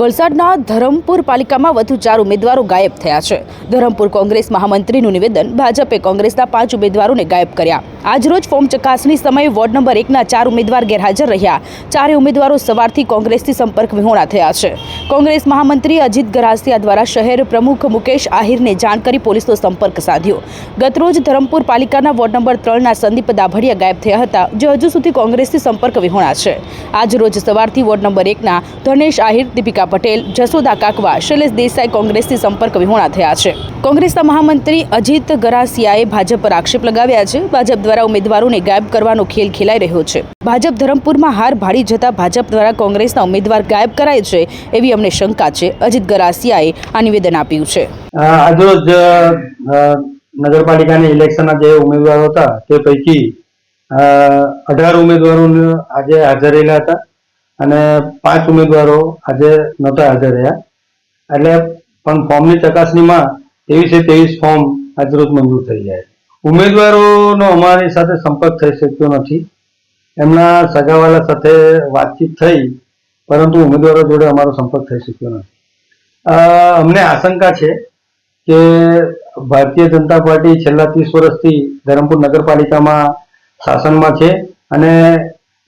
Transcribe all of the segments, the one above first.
વલસાડના ધરમપુર પાલિકામાં વધુ ચાર ઉમેદવારો ગાયબ થયા છે. ધરમપુર કોંગ્રેસ મહામંત્રીનું નિવેદન, ભાજપે કોંગ્રેસના પાંચ ઉમેદવારોને ગાયબ કર્યા. આજરોજ ફોર્મ ચકાસણી સમયે વોર્ડ નંબર એકના ચાર ઉમેદવાર ગેરહાજર રહ્યા. ચારે ઉમેદવારો સવારથી કોંગ્રેસથી સંપર્ક વિહોણા થયા છે. કોંગ્રેસ મહામંત્રી અજીત ગરાસિયા દ્વારા શહેર પ્રમુખ મુકેશ આહિરને જાણ કરી પોલીસનો સંપર્ક સાધ્યો. ગતરોજ ધરમપુર પાલિકાના વોર્ડ નંબર ત્રણના સંદીપ દાભડિયા ગાયબ થયા હતા, જે હજુ સુધી કોંગ્રેસથી સંપર્ક વિહોણા છે. આજરોજ સવારથી વોર્ડ નંબર એકના ધનેશ આહિર, દીપિકા પટેલ જસોદા કાકવા, શૈલેષ દેસાઈ કોંગ્રેસથી સંપર્ક વિહોણા થયા છે. કોંગ્રેસના મહામંત્રી અજીત ગરાસિયાએ ભાજપ પર આક્ષેપ લગાવ્યા છે. ભાજપ દ્વારા ઉમેદવારોને ગાયબ કરવાનો ખેલ ખેલાઈ રહ્યો છે. ભાજપ ધરમપુરમાં હાર ભાડી જતા ભાજપ દ્વારા કોંગ્રેસના ઉમેદવાર ગાયબ કરાય છે એવી અમને શંકા છે. અજીત ગરાસિયાએ આ નિવેદન આપ્યું છે. આજરોજ નગરપાલિકાની ઇલેક્શનના જે ઉમેદવારો હતા તે પૈકી અઢાર ઉમેદવારો આજે હાજર રહેલા હતા અને પાંચ ઉમેદવારો આજે નહોતા હાજર રહ્યા એટલે પણ ફોર્મની ચકાસણીમાં ત્રેવીસે ત્રેવીસ ફોર્મ આજરોજ મંજૂર થઈ જાય. ઉમેદવારોનો અમારી સાથે સંપર્ક થઈ શક્યો નથી. એમના સગાવાલા સાથે વાતચીત થઈ, પરંતુ ઉમેદવારો જોડે અમારો સંપર્ક થઈ શક્યો નથી. અમને આશંકા છે કે ભારતીય જનતા પાર્ટી છેલ્લા ત્રીસ વર્ષથી ધરમપુર નગરપાલિકામાં શાસનમાં છે અને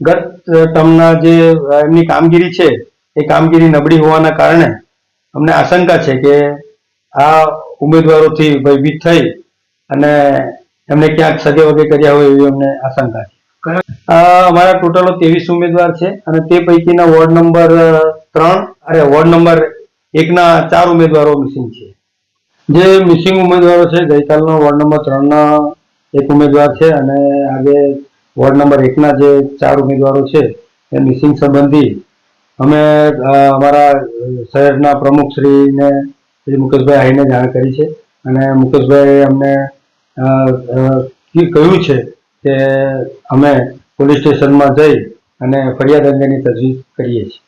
ગત ટર્મના જે એમની કામગીરી છે, એ કામગીરી નબળી હોવાના કારણે અમને આશંકા છે કે આ ઉમેદવારોથી ભયભીત થઈ અને એમને ક્યાંક સગે વગે કર્યા હોય એવી અમને આશંકા છે. અમારા ટોટલો ત્રેવીસ ઉમેદવાર છે અને તે પૈકીના વોર્ડ નંબર ત્રણ અરે, વોર્ડ નંબર એકના ચાર ઉમેદવારો મિસિંગ છે. જે મિસિંગ ઉમેદવારો છે, ગઈકાલનો વોર્ડ નંબર ત્રણના એક ઉમેદવાર છે અને આજે વોર્ડ નંબર એકના જે ચાર ઉમેદવારો છે, એ મિસિંગ સંબંધી અમે અમારા શહેરના પ્રમુખ શ્રીને શ્રી મુકેશભાઈ આવીને જાણ કરી છે. અને મુકેશભાઈ અમને કહ્યું છે કે અમે પોલીસ સ્ટેશનમાં જઈ અને ફરિયાદ અંગેની તજવીજ કરીએ છીએ.